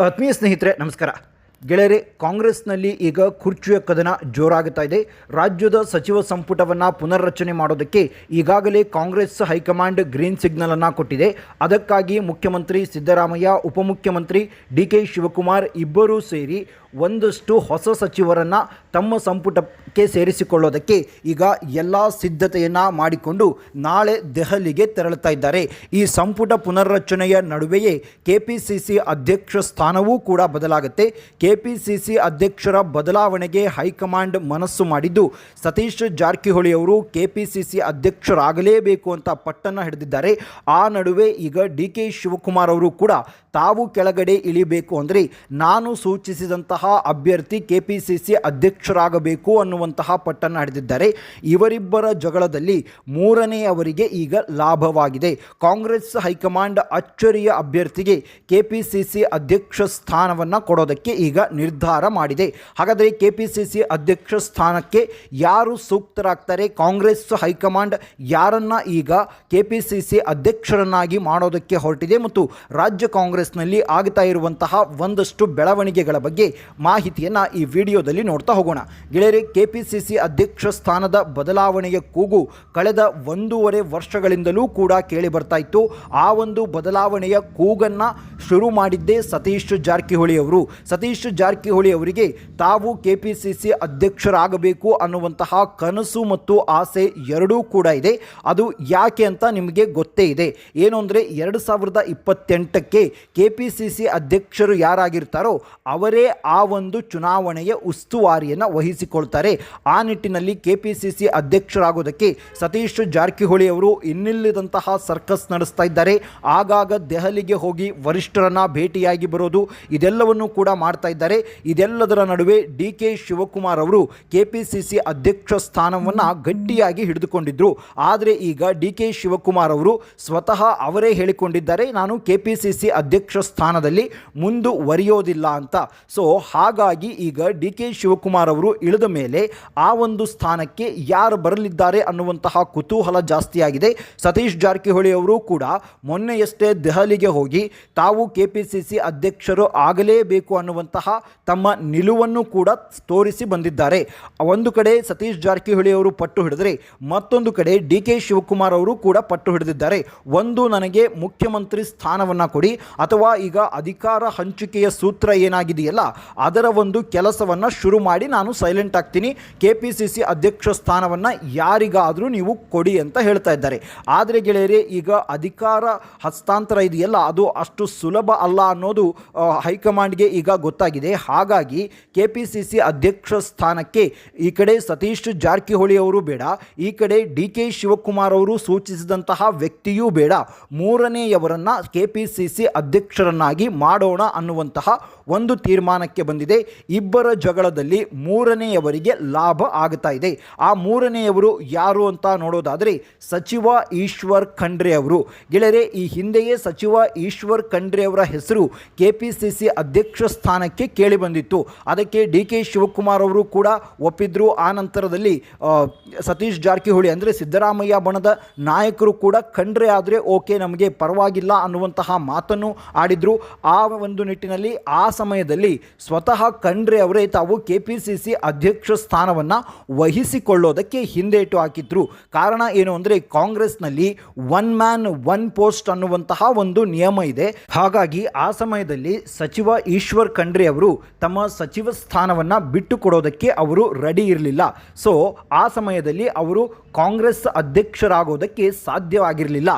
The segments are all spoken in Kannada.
ಆತ್ಮೀಯ ಸ್ನೇಹಿತರೆ, ನಮಸ್ಕಾರ. ಗೆಳೆಯರೆ, ಕಾಂಗ್ರೆಸ್ನಲ್ಲಿ ಈಗ ಕುರ್ಚಿಯ ಕದನ ಜೋರಾಗುತ್ತಾ ಇದೆ. ರಾಜ್ಯದ ಸಚಿವ ಸಂಪುಟವನ್ನು ಪುನರ್ರಚನೆ ಮಾಡೋದಕ್ಕೆ ಈಗಾಗಲೇ ಕಾಂಗ್ರೆಸ್ ಹೈಕಮಾಂಡ್ ಗ್ರೀನ್ ಸಿಗ್ನಲನ್ನು ಕೊಟ್ಟಿದೆ. ಅದಕ್ಕಾಗಿ ಮುಖ್ಯಮಂತ್ರಿ ಸಿದ್ದರಾಮಯ್ಯ, ಉಪಮುಖ್ಯಮಂತ್ರಿ ಡಿ ಕೆ ಶಿವಕುಮಾರ್ ಇಬ್ಬರೂ ಸೇರಿ ಒಂದಷ್ಟು ಹೊಸ ಸಚಿವರನ್ನು ತಮ್ಮ ಸಂಪುಟಕ್ಕೆ ಸೇರಿಸಿಕೊಳ್ಳೋದಕ್ಕೆ ಈಗ ಎಲ್ಲ ಸಿದ್ಧತೆಯನ್ನು ಮಾಡಿಕೊಂಡು ನಾಳೆ ದೆಹಲಿಗೆ ತೆರಳುತ್ತಾ ಇದ್ದಾರೆ. ಈ ಸಂಪುಟ ಪುನರ್ರಚನೆಯ ನಡುವೆಯೇ ಕೆ ಪಿ ಸಿ ಸಿ ಅಧ್ಯಕ್ಷ ಸ್ಥಾನವೂ ಕೂಡ ಬದಲಾಗುತ್ತೆ. ಕೆ ಪಿ ಸಿ ಸಿ ಅಧ್ಯಕ್ಷರ ಬದಲಾವಣೆಗೆ ಹೈಕಮಾಂಡ್ ಮನಸ್ಸು ಮಾಡಿದ್ದು ಸತೀಶ್ ಜಾರಕಿಹೊಳಿ ಅವರು ಕೆ ಪಿ ಸಿ ಸಿ ಅಧ್ಯಕ್ಷರಾಗಲೇಬೇಕು ಅಂತ ಪಟ್ಟನ್ನು ಹಿಡಿದಿದ್ದಾರೆ. ಆ ನಡುವೆ ಈಗ ಡಿ ಕೆ ಶಿವಕುಮಾರ್ ಅವರು ಕೂಡ ತಾವು ಕೆಳಗಡೆ ಇಳಿಬೇಕು ಅಂದರೆ ನಾನು ಸೂಚಿಸಿದಂತಹ ಅಭ್ಯರ್ಥಿ ಕೆ ಪಿ ಸಿ ಸಿ ಅಧ್ಯಕ್ಷರಾಗಬೇಕು ಅನ್ನುವಂತಹ ಪಟ್ಟನ್ನು ಹಿಡಿದಿದ್ದಾರೆ. ಇವರಿಬ್ಬರ ಜಗಳದಲ್ಲಿ ಮೂರನೇ ಅವರಿಗೆ ಈಗ ಲಾಭವಾಗಿದೆ. ಕಾಂಗ್ರೆಸ್ ಹೈಕಮಾಂಡ್ ಅಚ್ಚರಿಯ ಅಭ್ಯರ್ಥಿಗೆ ಕೆ ಪಿ ಸಿ ಸಿ ಅಧ್ಯಕ್ಷ ಸ್ಥಾನವನ್ನು ಕೊಡೋದಕ್ಕೆ ಈಗ ನಿರ್ಧಾರ ಮಾಡಿದೆ. ಹಾಗಾದರೆ ಕೆ ಪಿ ಸಿ ಸಿ ಅಧ್ಯಕ್ಷ ಸ್ಥಾನಕ್ಕೆ ಯಾರು ಸೂಕ್ತರಾಗ್ತಾರೆ? ಕಾಂಗ್ರೆಸ್ ಹೈಕಮಾಂಡ್ ಯಾರನ್ನ ಈಗ ಕೆ ಪಿ ಸಿ ಸಿ ಅಧ್ಯಕ್ಷರನ್ನಾಗಿ ಮಾಡೋದಕ್ಕೆ ಹೊರಟಿದೆ ಮತ್ತು ರಾಜ್ಯ ಕಾಂಗ್ರೆಸ್ನಲ್ಲಿ ಆಗ್ತಾ ಇರುವಂತಹ ಒಂದಷ್ಟು ಬೆಳವಣಿಗೆಗಳ ಬಗ್ಗೆ ಮಾಹಿತಿಯನ್ನು ಈ ವಿಡಿಯೋದಲ್ಲಿ ನೋಡ್ತಾ ಹೋಗೋಣ. ಗೆಳೆಯರೆ ಕೆ ಪಿ ಸಿ ಸಿ ಅಧ್ಯಕ್ಷ ಸ್ಥಾನದ ಬದಲಾವಣೆಯ ಕೂಗು ಕಳೆದ ಒಂದೂವರೆ ವರ್ಷಗಳಿಂದಲೂ ಕೂಡ ಕೇಳಿ ಬರ್ತಾ ಇತ್ತು. ಆ ಒಂದು ಬದಲಾವಣೆಯ ಕೂಗನ್ನು ಶುರು ಮಾಡಿದ್ದೇ ಸತೀಶ್ ಜಾರಕಿಹೊಳಿ ಅವರು. ಸತೀಶ್ ಜಾರಕಿಹೊಳಿ ಅವರಿಗೆ ತಾವು ಕೆ ಪಿ ಸಿ ಸಿ ಅಧ್ಯಕ್ಷರಾಗಬೇಕು ಅನ್ನುವಂತಹ ಕನಸು ಮತ್ತು ಆಸೆ ಎರಡೂ ಕೂಡ ಇದೆ. ಅದು ಯಾಕೆ ಅಂತ ನಿಮಗೆ ಗೊತ್ತೇ ಇದೆ. ಏನು ಅಂದರೆ ಎರಡು ಸಾವಿರದ ಇಪ್ಪತ್ತೆಂಟಕ್ಕೆ ಕೆ ಪಿ ಸಿ ಸಿ ಅಧ್ಯಕ್ಷರು ಯಾರಾಗಿರ್ತಾರೋ ಅವರೇ ಆ ಒಂದು ಚುನಾವಣೆಯ ಉಸ್ತುವಾರಿಯನ್ನು ವಹಿಸಿಕೊಳ್ತಾರೆ. ಆ ನಿಟ್ಟಿನಲ್ಲಿ ಕೆ ಪಿ ಸಿ ಸಿ ಅಧ್ಯಕ್ಷರಾಗೋದಕ್ಕೆ ಸತೀಶ್ ಜಾರಕಿಹೊಳಿ ಅವರು ಇನ್ನಿಲ್ಲದಂತಹ ಸರ್ಕಸ್ ನಡೆಸ್ತಾ ಇದ್ದಾರೆ. ಆಗಾಗ ದೆಹಲಿಗೆ ಹೋಗಿ ವರಿಷ್ಠರನ್ನು ಭೇಟಿಯಾಗಿ ಬರೋದು ಇದೆಲ್ಲವನ್ನು ಕೂಡ ಮಾಡ್ತಾ ಇದ್ದಾರೆ. ಇದೆಲ್ಲದರ ನಡುವೆ ಡಿ ಕೆ ಶಿವಕುಮಾರ್ ಅವರು ಕೆ ಪಿ ಸಿ ಸಿ ಅಧ್ಯಕ್ಷ ಸ್ಥಾನವನ್ನು ಗಟ್ಟಿಯಾಗಿ ಹಿಡಿದುಕೊಂಡಿದ್ದರು ಆದರೆ ಈಗ ಡಿ ಕೆ ಶಿವಕುಮಾರ್ ಅವರು ಸ್ವತಃ ಅವರೇ ಹೇಳಿಕೊಂಡಿದ್ದಾರೆ, ನಾನು ಕೆ ಪಿ ಸಿ ಸಿ ಅಧ್ಯಕ್ಷ ಸ್ಥಾನದಲ್ಲಿ ಮುಂದುವರಿಯೋದಿಲ್ಲ ಅಂತ. ಸೊ ಹಾಗಾಗಿ ಈಗ ಡಿ ಕೆ ಶಿವಕುಮಾರ್ ಅವರು ಇಳಿದ ಮೇಲೆ ಆ ಒಂದು ಸ್ಥಾನಕ್ಕೆ ಯಾರು ಬರಲಿದ್ದಾರೆ ಅನ್ನುವಂತಹ ಕುತೂಹಲ ಜಾಸ್ತಿಯಾಗಿದೆ. ಸತೀಶ್ ಜಾರಕಿಹೊಳಿ ಅವರು ಕೂಡ ಮೊನ್ನೆಯಷ್ಟೇ ದೆಹಲಿಗೆ ಹೋಗಿ ತಾವು ಕೆ ಪಿ ಸಿ ಸಿ ಅಧ್ಯಕ್ಷರು ಆಗಲೇಬೇಕು ಅನ್ನುವಂತಹ ತಮ್ಮ ನಿಲುವನ್ನು ಕೂಡ ತೋರಿಸಿ ಬಂದಿದ್ದಾರೆ. ಒಂದು ಕಡೆ ಸತೀಶ್ ಜಾರಕಿಹೊಳಿ ಅವರು ಪಟ್ಟು ಹಿಡಿದರೆ ಮತ್ತೊಂದು ಕಡೆ ಡಿ ಕೆ ಶಿವಕುಮಾರ್ ಅವರು ಕೂಡ ಪಟ್ಟು ಹಿಡಿದಿದ್ದಾರೆ. ಒಂದು ನನಗೆ ಮುಖ್ಯಮಂತ್ರಿ ಸ್ಥಾನವನ್ನು ಕೊಡಿ ಅಥವಾ ಈಗ ಅಧಿಕಾರ ಹಂಚಿಕೆಯ ಸೂತ್ರ ಏನಾಗಿದೆಯಲ್ಲ ಅದರ ಒಂದು ಕೆಲಸವನ್ನು ಶುರು ಮಾಡಿ ನಾನು ಸೈಲೆಂಟ್ ಆಗ್ತೀನಿ. ಕೆ ಪಿ ಸಿ ಸಿ ಅಧ್ಯಕ್ಷ ಸ್ಥಾನವನ್ನು ಯಾರಿಗಾದರೂ ನೀವು ಕೊಡಿ ಅಂತ ಹೇಳ್ತಾ ಇದ್ದಾರೆ. ಆದರೆ ಗೆಳೆಯರೇ, ಈಗ ಅಧಿಕಾರ ಹಸ್ತಾಂತರ ಇದೆಯಲ್ಲ, ಅದು ಅಷ್ಟು ಸುಲಭ ಅಲ್ಲ ಅನ್ನೋದು ಹೈಕಮಾಂಡ್ಗೆ ಈಗ ಗೊತ್ತಾಗಿದೆ. ಹಾಗಾಗಿ ಕೆ ಪಿ ಸಿ ಸಿ ಅಧ್ಯಕ್ಷ ಸ್ಥಾನಕ್ಕೆ ಈ ಕಡೆ ಸತೀಶ್ ಜಾರಕಿಹೊಳಿ ಅವರು ಬೇಡ. ಈ ಕಡೆ ಡಿ ಕೆ ಶಿವಕುಮಾರ್ ಅವರು ಸೂಚಿಸಿದಂತಹ ವ್ಯಕ್ತಿಯೂ ಬೇಡ. ಮೂರನೆಯವರನ್ನು ಕೆ ಪಿ ಸಿ ಸಿ ಅಧ್ಯಕ್ಷರನ್ನಾಗಿ ಮಾಡೋಣ ಅನ್ನುವಂತಹ ಒಂದು ತೀರ್ಮಾನಕ್ಕೆ ಬಂದಿದೆ. ಇಬ್ಬರ ಜಗಳದಲ್ಲಿ ಮೂರನೆಯವರಿಗೆ ಲಾಭ ಆಗ್ತಾ ಇದೆ. ಆ ಮೂರನೆಯವರು ಯಾರು ಅಂತ ನೋಡೋದಾದರೆ ಸಚಿವ ಈಶ್ವರ್ ಖಂಡ್ರೆ ಅವರು. ಗೆಳೆಯರೆ, ಈ ಹಿಂದೆಯೇ ಸಚಿವ ಈಶ್ವರ್ ಖಂಡ್ರೆ ಅವರ ಹೆಸರು ಕೆ ಅಧ್ಯಕ್ಷ ಸ್ಥಾನಕ್ಕೆ ಕೇಳಿ ಬಂದಿತ್ತು. ಅದಕ್ಕೆ ಡಿ ಕೆ ಶಿವಕುಮಾರ್ ಅವರು ಕೂಡ ಒಪ್ಪಿದ್ರು. ಆ ನಂತರದಲ್ಲಿ ಸತೀಶ್ ಜಾರಕಿಹೊಳಿ ಅಂದರೆ ಸಿದ್ದರಾಮಯ್ಯ ಬಣದ ನಾಯಕರು ಕೂಡ ಖಂಡ್ರೆ ಆದರೆ ಓಕೆ, ನಮಗೆ ಪರವಾಗಿಲ್ಲ ಅನ್ನುವಂತಹ ಮಾತನ್ನು ಆಡಿದ್ರು. ಆ ಒಂದು ನಿಟ್ಟಿನಲ್ಲಿ, ಆ ಸಮಯದಲ್ಲಿ ಸ್ವತಃ ಖಂಡ್ರೆ ಅವರೇ ತಾವು ಕೆ ಪಿ ಸಿ ಸಿ ಅಧ್ಯಕ್ಷ ಸ್ಥಾನವನ್ನು ವಹಿಸಿಕೊಳ್ಳೋದಕ್ಕೆ ಹಿಂದೇಟು ಹಾಕಿದ್ರು. ಕಾರಣ ಏನು ಅಂದರೆ ಕಾಂಗ್ರೆಸ್ನಲ್ಲಿ ಒನ್ ಮ್ಯಾನ್, ಒನ್ ಪೋಸ್ಟ್ ಅನ್ನುವಂತಹ ಒಂದು ನಿಯಮ ಇದೆ. ಹಾಗಾಗಿ ಆ ಸಮಯದಲ್ಲಿ ಸಚಿವ ಈಶ್ವರ್ ಖಂಡ್ರೆ ಅವರು ತಮ್ಮ ಸಚಿವ ಸ್ಥಾನವನ್ನು ಬಿಟ್ಟು ಕೊಡೋದಕ್ಕೆ ಅವರು ರೆಡಿ ಇರಲಿಲ್ಲ. ಸೊ ಆ ಸಮಯದಲ್ಲಿ ಅವರು ಕಾಂಗ್ರೆಸ್ ಅಧ್ಯಕ್ಷರಾಗೋದಕ್ಕೆ ಸಾಧ್ಯವಾಗಿರಲಿಲ್ಲ.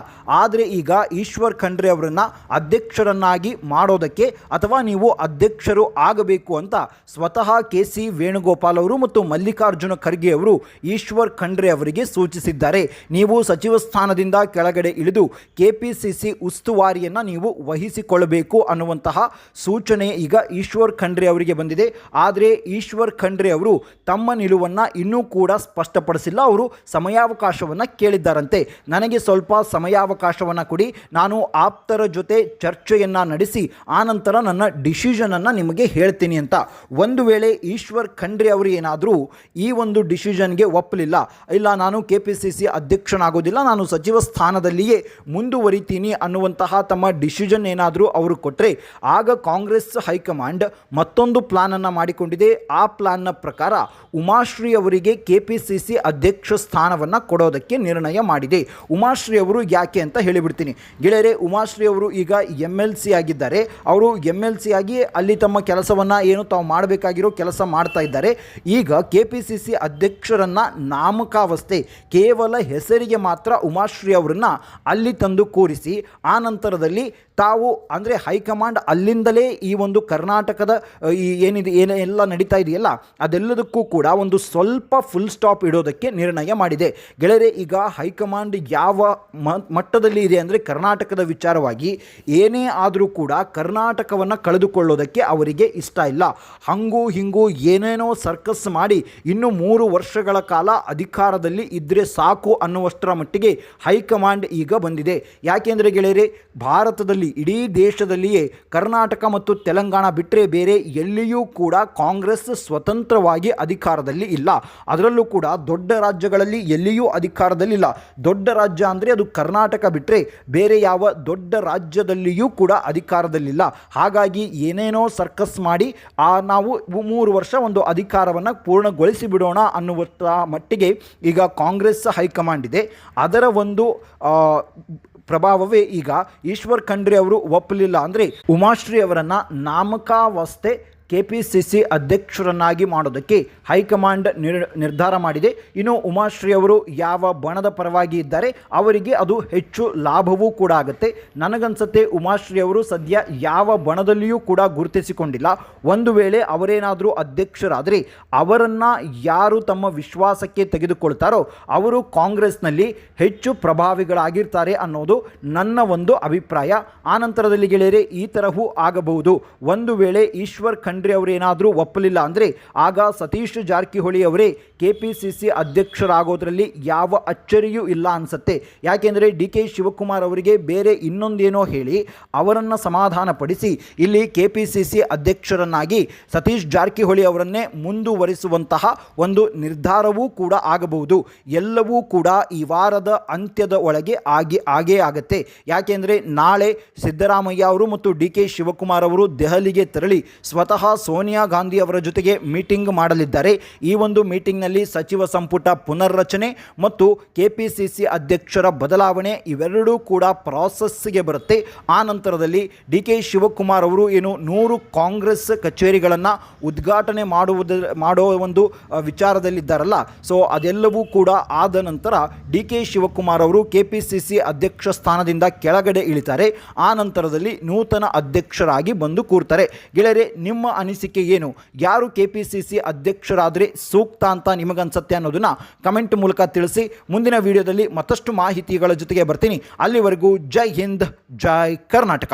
ಆದರೆ ಈಗ ಈಶ್ವರ್ ಖಂಡ್ರೆ ಅವರನ್ನು ಅಧ್ಯಕ್ಷರನ್ನಾಗಿ ಮಾಡೋದಕ್ಕೆ ಅಥವಾ ನೀವು ಅಧ್ಯಕ್ಷರು ಆಗಬೇಕು ಅಂತ ಸ್ವತಃ ಕೆ ಸಿ ವೇಣುಗೋಪಾಲ್ ಅವರು ಮತ್ತು ಮಲ್ಲಿಕಾರ್ಜುನ ಖರ್ಗೆ ಅವರು ಈಶ್ವರ್ ಖಂಡ್ರೆ ಅವರಿಗೆ ಸೂಚಿಸಿದ್ದಾರೆ. ನೀವು ಸಚಿವ ಸ್ಥಾನದಿಂದ ಕೆಳಗಡೆ ಇಳಿದು ಕೆ ಪಿ ಸಿ ಸಿ ಉಸ್ತುವಾರಿಯನ್ನು ನೀವು ವಹಿಸಿಕೊಳ್ಳಬೇಕು ಅನ್ನುವಂತಹ ಸೂಚನೆ ಈಗ ಈಶ್ವರ್ ಖಂಡ್ರೆ ಅವರಿಗೆ ಬಂದಿದೆ. ಆದರೆ ಈಶ್ವರ್ ಖಂಡ್ರೆ ಅವರು ತಮ್ಮ ನಿಲುವನ್ನು ಇನ್ನೂ ಕೂಡ ಸ್ಪಷ್ಟಪಡಿಸಿಲ್ಲ. ಅವರು ಸಮಯಾವಕಾಶವನ್ನು ಕೇಳಿದ್ದಾರಂತೆ. ನನಗೆ ಸ್ವಲ್ಪ ಸಮಯಾವಕಾಶವನ್ನು ಕೊಡಿ. ನಾನು ಆಪ್ತರ ಜೊತೆ ಚರ್ಚೆಯನ್ನು ನಡೆಸಿ ಆನಂತರ ನನ್ನ ಡಿಸಿಷನನ್ನು ನಿಮಗೆ ಹೇಳ್ತೀನಿ. ಹೇಳ್ತೀನಿ ಅಂತ ಒಂದು ವೇಳೆ ಈಶ್ವರ್ ಖಂಡ್ರಿ ಅವರು ಏನಾದರೂ ಈ ಒಂದು ಡಿಸಿಷನ್ಗೆ ಒಪ್ಪಲಿಲ್ಲ, ಇಲ್ಲ ನಾನು ಕೆ ಪಿ ಸಿ ಸಿ ಅಧ್ಯಕ್ಷನಾಗೋದಿಲ್ಲ, ನಾನು ಸಚಿವ ಸ್ಥಾನದಲ್ಲಿಯೇ ಮುಂದುವರಿತೀನಿ ಅನ್ನುವಂತಹ ತಮ್ಮ ಡಿಸಿಷನ್ ಏನಾದರೂ ಅವರು ಕೊಟ್ಟರೆ ಆಗ ಕಾಂಗ್ರೆಸ್ ಹೈಕಮಾಂಡ್ ಮತ್ತೊಂದು ಪ್ಲಾನನ್ನು ಮಾಡಿಕೊಂಡಿದೆ. ಆ ಪ್ಲಾನ್ನ ಪ್ರಕಾರ ಉಮಾಶ್ರೀ ಅವರಿಗೆ ಕೆ ಸಿ ಸಿ ಅಧ್ಯಕ್ಷ ಸ್ಥಾನವನ್ನು ಕೊಡೋದಕ್ಕೆ ನಿರ್ಣಯ ಮಾಡಿದೆ. ಉಮಾಶ್ರೀ ಅವರು ಯಾಕೆ ಅಂತ ಹೇಳಿಬಿಡ್ತೀನಿ. ಗೆಳೆಯರೆ, ಉಮಾಶ್ರೀ ಅವರು ಈಗ ಎಂ ಸಿ ಆಗಿದ್ದಾರೆ. ಅವರು ಎಂ ಸಿ ಆಗಿ ಅಲ್ಲಿ ತಮ್ಮ ಕೆಲಸವನ್ನು ಏನು ತಾವು ಮಾಡಬೇಕಾಗಿರೋ ಕೆಲಸ ಮಾಡ್ತಾ ಇದ್ದಾರೆ. ಈಗ ಕೆ ಪಿ ಸಿ ಸಿ ಅಧ್ಯಕ್ಷರನ್ನು ನಾಮಕಾವಸ್ಥೆ ಕೇವಲ ಹೆಸರಿಗೆ ಮಾತ್ರ ಉಮಾಶ್ರೀ ಅವರನ್ನು ಅಲ್ಲಿ ತಂದು ಕೂರಿಸಿ, ಆ ನಂತರದಲ್ಲಿ ತಾವು ಅಂದರೆ ಹೈಕಮಾಂಡ್ ಅಲ್ಲಿಂದಲೇ ಈ ಒಂದು ಕರ್ನಾಟಕದ ಈ ಏನಿದೆ, ಏನ, ಎಲ್ಲ ನಡೀತಾ ಇದೆಯಲ್ಲ, ಅದೆಲ್ಲದಕ್ಕೂ ಕೂಡ ಒಂದು ಸ್ವಲ್ಪ ಫುಲ್ ಸ್ಟಾಪ್ ಇಡೋದಕ್ಕೆ ನಿರ್ಣಯ ಮಾಡಿದೆ. ಗೆಳೆಯರೆ, ಈಗ ಹೈಕಮಾಂಡ್ ಯಾವ ಮಟ್ಟದಲ್ಲಿ ಇದೆ ಅಂದರೆ ಕರ್ನಾಟಕದ ವಿಚಾರವಾಗಿ ಏನೇ ಆದರೂ ಕೂಡ ಕರ್ನಾಟಕವನ್ನು ಕಳೆದುಕೊಳ್ಳೋದಕ್ಕೆ ಅವರಿಗೆ ಇಷ್ಟ ಇಲ್ಲ. ಹಂಗೂ ಹಿಂಗೂ ಏನೇನೋ ಸರ್ಕಸ್ ಮಾಡಿ ಇನ್ನು ಮೂರು ವರ್ಷಗಳ ಕಾಲ ಅಧಿಕಾರದಲ್ಲಿ ಇದ್ದರೆ ಸಾಕು ಅನ್ನುವಷ್ಟರ ಮಟ್ಟಿಗೆ ಹೈಕಮಾಂಡ್ ಈಗ ಬಂದಿದೆ. ಯಾಕೆಂದರೆ ಗೆಳೆಯರೆ, ಭಾರತದಲ್ಲಿ ಇಡೀ ದೇಶದಲ್ಲಿಯೇ ಕರ್ನಾಟಕ ಮತ್ತು ತೆಲಂಗಾಣ ಬಿಟ್ಟರೆ ಬೇರೆ ಎಲ್ಲಿಯೂ ಕೂಡ ಕಾಂಗ್ರೆಸ್ ಸ್ವತಂತ್ರವಾಗಿ ಅಧಿಕಾರದಲ್ಲಿ ಇಲ್ಲ. ಅದರಲ್ಲೂ ಕೂಡ ದೊಡ್ಡ ರಾಜ್ಯಗಳಲ್ಲಿ ಎಲ್ಲಿಯೂ ಅಧಿಕಾರದಲ್ಲಿಲ್ಲ. ದೊಡ್ಡ ರಾಜ್ಯ ಅಂದರೆ ಅದು ಕರ್ನಾಟಕ ಬಿಟ್ಟರೆ ಬೇರೆ ಯಾವ ದೊಡ್ಡ ರಾಜ್ಯದಲ್ಲಿಯೂ ಕೂಡ ಅಧಿಕಾರದಲ್ಲಿಲ್ಲ. ಹಾಗಾಗಿ ಏನೇನೋ ಸರ್ಕಸ್ ಮಾಡಿ ಆ ನಾವು ಮೂರು ವರ್ಷ ಒಂದು ಅಧಿಕಾರವನ್ನು ಪೂರ್ಣಗೊಳಿಸಿ ಬಿಡೋಣ ಅನ್ನುವಂಥ ಮಟ್ಟಿಗೆ ಈಗ ಕಾಂಗ್ರೆಸ್ ಹೈಕಮಾಂಡ್ ಇದೆ. ಅದರ ಒಂದು ಪ್ರಭಾವವೇ ಈಗ ಈಶ್ವರ್ ಖಂಡ್ರಿ ಅವರು ಒಪ್ಪಲಿಲ್ಲ ಅಂದರೆ ಉಮಾಶ್ರೀ ಅವರನ್ನು ನಾಮಕಾವಸ್ಥೆ ಕೆ ಪಿ ಸಿ ಸಿ ಅಧ್ಯಕ್ಷರನ್ನಾಗಿ ಮಾಡೋದಕ್ಕೆ ಹೈಕಮಾಂಡ್ ನಿರ್, ನಿರ್ಧಾರ ಮಾಡಿದೆ. ಇನ್ನು ಉಮಾಶ್ರೀ ಅವರು ಯಾವ ಬಣದ ಪರವಾಗಿ ಇದ್ದಾರೆ, ಅವರಿಗೆ ಅದು ಹೆಚ್ಚು ಲಾಭವೂ ಕೂಡ ಆಗುತ್ತೆ. ನನಗನ್ಸುತ್ತೆ ಉಮಾಶ್ರೀ ಅವರು ಸದ್ಯ ಯಾವ ಬಣದಲ್ಲಿಯೂ ಕೂಡ ಗುರುತಿಸಿಕೊಂಡಿಲ್ಲ. ಒಂದು ವೇಳೆ ಅವರೇನಾದರೂ ಅಧ್ಯಕ್ಷರಾದರೆ, ಅವರನ್ನು ಯಾರು ತಮ್ಮ ವಿಶ್ವಾಸಕ್ಕೆ ತೆಗೆದುಕೊಳ್ತಾರೋ, ಅವರು ಕಾಂಗ್ರೆಸ್ನಲ್ಲಿ ಹೆಚ್ಚು ಪ್ರಭಾವಿಗಳಾಗಿರ್ತಾರೆ ಅನ್ನೋದು ನನ್ನ ಒಂದು ಅಭಿಪ್ರಾಯ. ಆನಂತರದಲ್ಲಿ ಗೆಳೆಯರೆ, ಈ ತರಹೂ ಆಗಬಹುದು. ಒಂದು ವೇಳೆ ಈಶ್ವರ್ ಖಂಡ್ರೆ ಅವರೇನಾದರೂ ಒಪ್ಪಲಿಲ್ಲ ಅಂದರೆ ಆಗ ಸತೀಶ್ ಜಾರಕಿಹೊಳಿ ಅವರೇ ಕೆ ಪಿ ಸಿ ಸಿ ಅಧ್ಯಕ್ಷರಾಗೋದ್ರಲ್ಲಿ ಯಾವ ಅಚ್ಚರಿಯೂ ಇಲ್ಲ ಅನಿಸುತ್ತೆ. ಯಾಕೆಂದರೆ ಡಿ ಕೆ ಶಿವಕುಮಾರ್ ಅವರಿಗೆ ಬೇರೆ ಇನ್ನೊಂದೇನೋ ಹೇಳಿ ಅವರನ್ನು ಸಮಾಧಾನಪಡಿಸಿ ಇಲ್ಲಿ ಕೆ ಪಿ ಸಿ ಸಿ ಅಧ್ಯಕ್ಷರನ್ನಾಗಿ ಸತೀಶ್ ಜಾರಕಿಹೊಳಿ ಅವರನ್ನೇ ಮುಂದುವರಿಸುವಂತಹ ಒಂದು ನಿರ್ಧಾರವೂ ಕೂಡ ಆಗಬಹುದು. ಎಲ್ಲವೂ ಕೂಡ ಈ ವಾರದ ಅಂತ್ಯದ ಒಳಗೆ ಆಗಿ ಆಗೇ ಆಗತ್ತೆ. ಯಾಕೆಂದರೆ ನಾಳೆ ಸಿದ್ದರಾಮಯ್ಯ ಅವರು ಮತ್ತು ಡಿ ಕೆ ಶಿವಕುಮಾರ್ ಅವರು ದೆಹಲಿಗೆ ತೆರಳಿ ಸ್ವತಃ ಸೋನಿಯಾ ಗಾಂಧಿ ಅವರ ಜೊತೆಗೆ ಮೀಟಿಂಗ್ ಮಾಡಲಿದ್ದಾರೆ. ಈ ಒಂದು ಮೀಟಿಂಗ್ನಲ್ಲಿ ಸಚಿವ ಸಂಪುಟ ಪುನರ್ರಚನೆ ಮತ್ತು ಕೆ ಪಿ ಸಿ ಸಿ ಅಧ್ಯಕ್ಷರ ಬದಲಾವಣೆ ಇವೆರಡೂ ಕೂಡ ಪ್ರಾಸೆಸ್ಗೆ ಬರುತ್ತೆ. ಆ ನಂತರದಲ್ಲಿ ಡಿ ಕೆ ಶಿವಕುಮಾರ್ ಅವರು ಏನು ನೂರು ಕಾಂಗ್ರೆಸ್ ಕಚೇರಿಗಳನ್ನು ಉದ್ಘಾಟನೆ ಮಾಡುವುದ, ಮಾಡೋ ಒಂದು ವಿಚಾರದಲ್ಲಿದ್ದಾರಲ್ಲ. ಸೊ, ಅದೆಲ್ಲವೂ ಕೂಡ ಆದ ನಂತರ ಡಿ ಕೆ ಶಿವಕುಮಾರ್ ಅವರು ಕೆ ಪಿ ಸಿ ಸಿ ಅಧ್ಯಕ್ಷ ಸ್ಥಾನದಿಂದ ಕೆಳಗಡೆ ಇಳಿತಾರೆ. ಆ ನಂತರದಲ್ಲಿ ನೂತನ ಅಧ್ಯಕ್ಷರಾಗಿ ಬಂದು ಕೂರ್ತಾರೆ. ಗೆಳೆಯರೆ, ನಿಮ್ಮ ಅನಿಸಿಕೆ ಏನು? ಯಾರು ಕೆ ಪಿ ಸಿ ಸೂಕ್ತ ಅಂತ ನಿಮಗನ್ಸತ್ತೆ ಅನ್ನೋದನ್ನ ಕಮೆಂಟ್ ಮೂಲಕ ತಿಳಿಸಿ. ಮುಂದಿನ ವಿಡಿಯೋದಲ್ಲಿ ಮತ್ತಷ್ಟು ಮಾಹಿತಿಗಳ ಜೊತೆಗೆ ಬರ್ತೀನಿ. ಅಲ್ಲಿವರೆಗೂ ಜೈ ಹಿಂದ್, ಜೈ ಕರ್ನಾಟಕ.